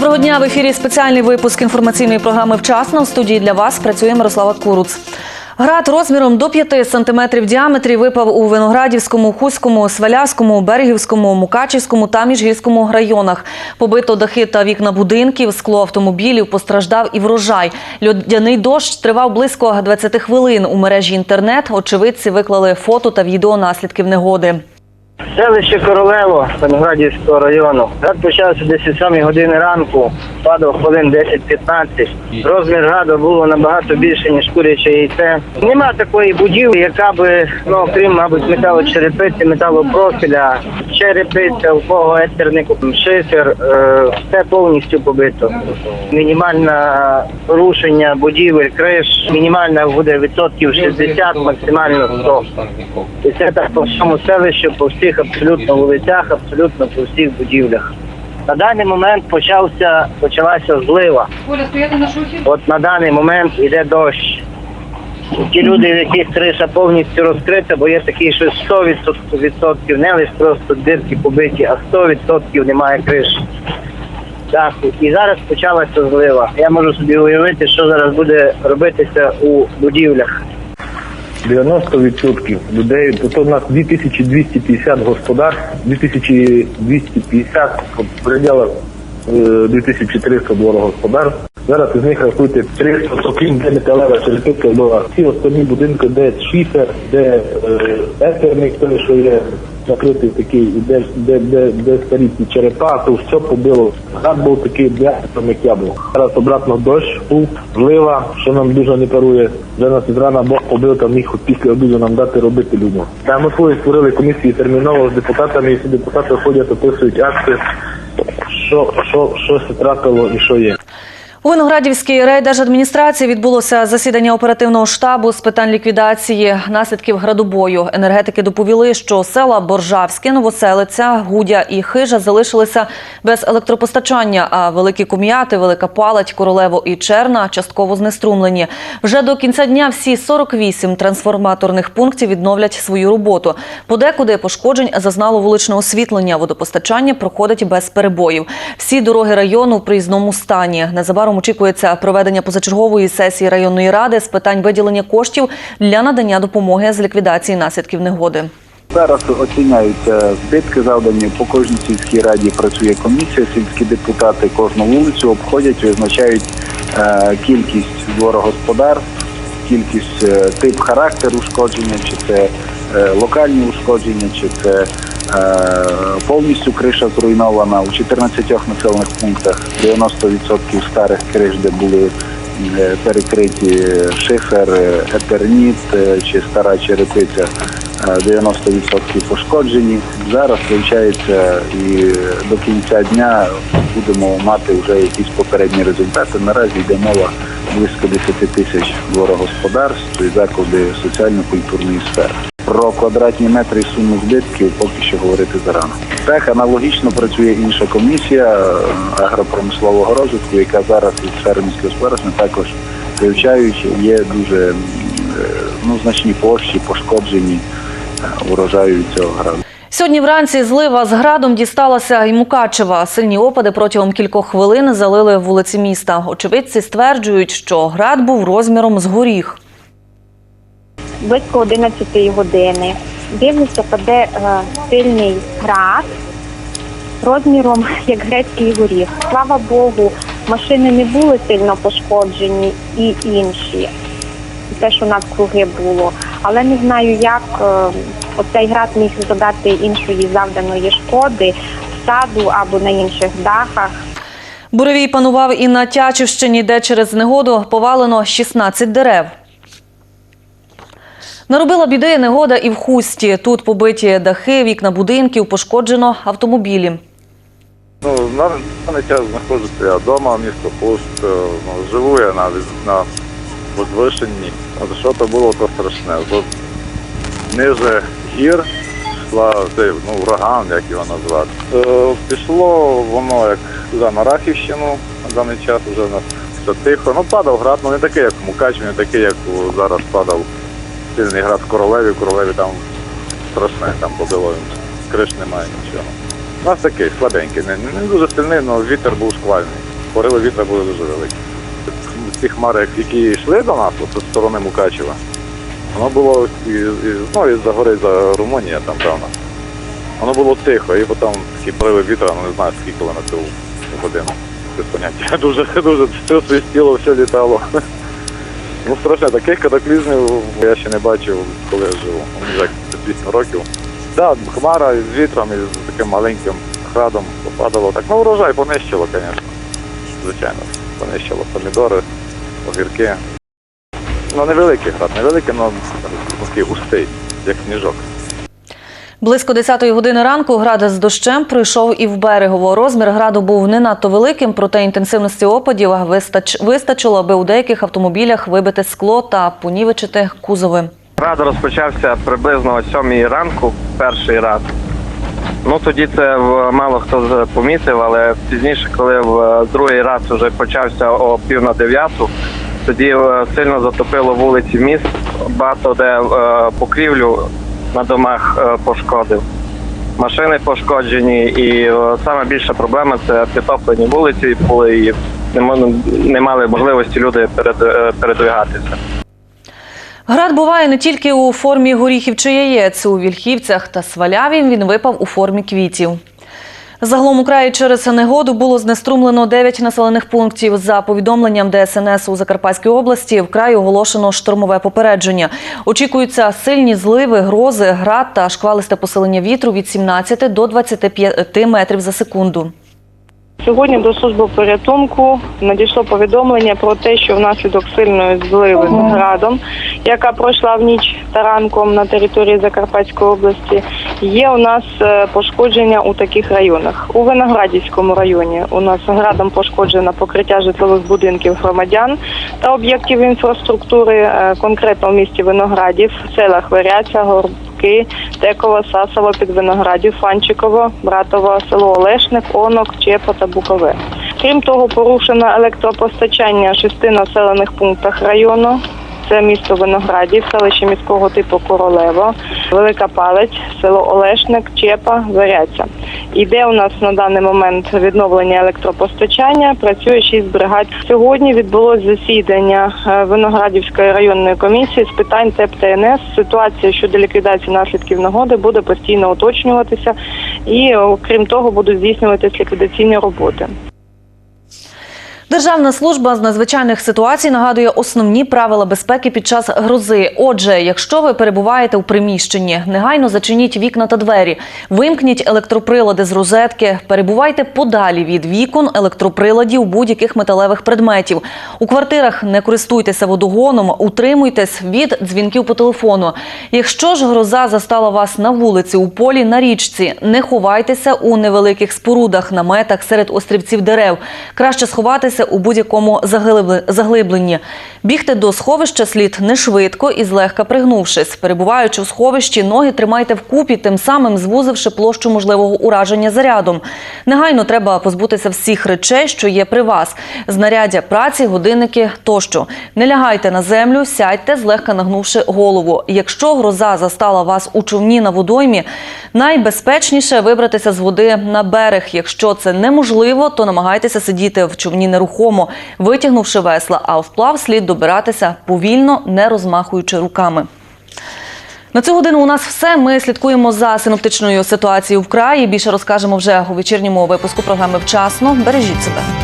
Доброго дня в ефірі спеціальний випуск інформаційної програми Вчасно. В студії для вас працює Мирослава Куруц. Град розміром до 5 сантиметрів діаметрі випав у Виноградівському, Хуському, Сваляському, Берегівському, Мукачівському та Міжгірському районах. Побито дахи та вікна будинків, скло автомобілів, постраждав і врожай. Льодяний дощ тривав близько 20 хвилин. У мережі інтернет очевидці виклали фото та відео наслідків негоди. Селище Королево Виноградівського району. Град почався десь о 7 години ранку, падав хвилин 10-15. Розмір граду було набагато більше, ніж куряче яйце. Нема такої будівлі, яка би, ну окрім, мабуть, металочерепиці, металопрофіля, черепиця, у кого етерник, шифер, е, все повністю побито. Мінімальне порушення будівель, криш, мінімальна буде відсотків 60, максимально 100. І це так по всьому селищу, по всіх абсолютно вулицях, абсолютно по всіх будівлях. На даний момент почався почалася злива. От на даний момент йде дощ. Ті люди, в яких криша повністю розкрита, бо є такі, що 100% відсотків, не лише просто дирки побиті, а 100% немає криші. даху. І зараз почалася злива. Я можу собі уявити, що зараз буде робитися у будівлях. 90% людей, тобто у нас 2250 господарств, 2250 в пределах е, 2300 дворогосподарств. Зараз із них рахуйте 300, окрім де металева черепиця була. Всі останні будинки, де шифер, де е, етерник, той, що є накритий такий, де, де, де, де старі ці черепа, то все побило. Град був такий як я був. Зараз обратно дощ, пуп, злива, що нам дуже не парує. Вже нас зрана Бог побив, там міг після обіду нам дати робити людям. Та ми свої створили комісії терміново з депутатами, і всі депутати ходять, описують акти, що, що, що се трапило і що є. У Виноградівській райдержадміністрації відбулося засідання оперативного штабу з питань ліквідації наслідків градобою. Енергетики доповіли, що села Боржавське, Новоселиця, Гудя і Хижа залишилися без електропостачання, а великі ком'яти, Велика Палать, Королево і Черна частково знеструмлені. Вже до кінця дня всі 48 трансформаторних пунктів відновлять свою роботу. Подекуди пошкоджень зазнало вуличне освітлення. Водопостачання проходить без перебоїв. Всі дороги району в приїзному стані. Незабаром очікується проведення позачергової сесії районної ради з питань виділення коштів для надання допомоги з ліквідації наслідків негоди. Зараз оціняються збитки завдані по кожній сільській раді. Працює комісія, сільські депутати кожну вулицю обходять, визначають е, кількість дворогосподарств, кількість е, тип характер ушкодження, чи це локальні ушкодження, чи це повністю криша зруйнована у 14 населених пунктах, 90% старих криш, де були перекриті шифер, етерніт чи стара черепиця. е, 90% пошкоджені. Зараз вивчається і до кінця дня будемо мати вже якісь попередні результати. Наразі йде мова близько 10 тисяч дворогосподарств і заклади соціально-культурної сфери. Про квадратні метри і суму збитків поки що говорити зарано. Так аналогічно працює інша комісія е, агропромислового розвитку, яка зараз від сфери міського господарства також вивчаючи, є дуже е, ну, значні площі пошкоджені е, урожаю цього граду. Сьогодні вранці злива з градом дісталася і Мукачева. Сильні опади протягом кількох хвилин залили вулиці міста. Очевидці стверджують, що град був розміром з горіх. Близько 11 години. Дивлюся, паде е, сильний град розміром як грецький горіх. Слава Богу, машини не були сильно пошкоджені і інші. Те, що навкруги було. Але не знаю, як е, оцей град міг задати іншої завданої шкоди в саду або на інших дахах. Буревій панував і на Тячівщині, де через негоду повалено 16 дерев. Наробила біди негода і в хусті. Тут побиті дахи, вікна будинків, пошкоджено автомобілі. Ну, на даний час знаходжуся я вдома, місто Хуст. Ну, живу я на, на возвишенні. От що то було, то страшне. Тут ниже гір йшла цей, ну, ураган, як його назвати. Е, пішло воно як туди на Рахівщину на даний час вже все тихо. Ну, падав град, ну не такий, як в Мукачеві, не такий, як зараз падав сильний град в Королеві. Королеві там страшне, там побило, криш немає нічого. У нас такий слабенький, не, не дуже сильний, але вітер був шквальний. пориви вітра були дуже великі. Ці хмари, які йшли до нас, от, з сторони Мукачева, воно було і, і, ну, і за гори, за Румунія там, певно. Воно було тихо, і потім такі пориви вітра, ну не знаю, скільки це в годину. Без поняття. Дуже, дуже свистіло, все літало. Ну, страшно, таких катаклізмів я ще не бачив, коли я живу. Як 8 років. Так, да, хмара з вітром і з таким маленьким градом попадало. Так, ну урожай понищило, звісно. Звичайно, понищило помідори, огірки. Ну, невеликий град, невеликий, але такий густий, як сніжок. Близько 10-ї години ранку град з дощем прийшов і в берегово. Розмір граду був не надто великим, проте інтенсивності опадів вистач... вистачило, аби у деяких автомобілях вибити скло та понівечити кузови. Рад розпочався приблизно о сьомій ранку, перший раз. Ну тоді це мало хто помітив, але пізніше, коли в другий раз вже почався о пів на дев'яту, тоді е, сильно затопило вулиці міст, багато де е, покрівлю на домах е, пошкодив. Машини пошкоджені, і е, саме більша проблема це підтоплені вулиці були і не, мали можливості люди е, передвигатися. Град буває не тільки у формі горіхів чи яєць. У вільхівцях та сваляві він випав у формі квітів. Загалом у краї через негоду було знеструмлено 9 населених пунктів. За повідомленням ДСНС у Закарпатській області в краї оголошено штормове попередження. Очікуються сильні зливи, грози, град та шквалисте посилення вітру від 17 до 25 метрів за секунду. Сьогодні до служби порятунку надійшло повідомлення про те, що внаслідок сильної зливи з градом, яка пройшла в ніч та ранком на території Закарпатської області, є у нас е, пошкодження у таких районах. У Виноградівському районі у нас градом пошкоджено покриття житлових будинків громадян та об'єктів інфраструктури, е, конкретно в місті Виноградів, селах Варяця, Горбки, Теково, Сасово, Підвиноградів, Фанчиково, Братово, село Олешник, Онок, Чепа та Букове. Крім того, порушено електропостачання шести населених пунктах району. Це місто Виноградів, селище міського типу Королево, Велика Палець, село Олешник, Чепа, Заряця. Іде у нас на даний момент відновлення електропостачання. Працює шість бригад. Сьогодні відбулось засідання е, Виноградівської районної комісії з питань ТЕП ТНС. Ситуація щодо ліквідації наслідків негоди буде постійно уточнюватися, і окрім того, будуть здійснюватись ліквідаційні роботи. Державна служба з надзвичайних ситуацій нагадує основні правила безпеки під час грози. Отже, якщо ви перебуваєте у приміщенні, негайно зачиніть вікна та двері, вимкніть електроприлади з розетки, перебувайте подалі від вікон, електроприладів, будь-яких металевих предметів. У квартирах не користуйтеся водогоном, утримуйтесь від дзвінків по телефону. Якщо ж гроза застала вас на вулиці, у полі, на річці, не ховайтеся у невеликих спорудах, наметах серед острівців дерев. Краще сховатися у будь-якому заглибленні. Бігти до сховища слід не швидко і злегка пригнувшись. Перебуваючи у сховищі, ноги тримайте вкупі, тим самим звузивши площу можливого ураження зарядом. Негайно треба позбутися всіх речей, що є при вас: знаряддя праці, годинники тощо. Не лягайте на землю, сядьте, злегка нагнувши голову. Якщо гроза застала вас у човні на водоймі, найбезпечніше вибратися з води на берег. Якщо це неможливо, то намагайтеся сидіти в човні нерухомо, витягнувши весла, а вплав слід добиратися повільно, не розмахуючи руками. На цю годину у нас все. Ми слідкуємо за синоптичною ситуацією в краї. Більше розкажемо вже у вечірньому випуску програми Вчасно. Бережіть себе.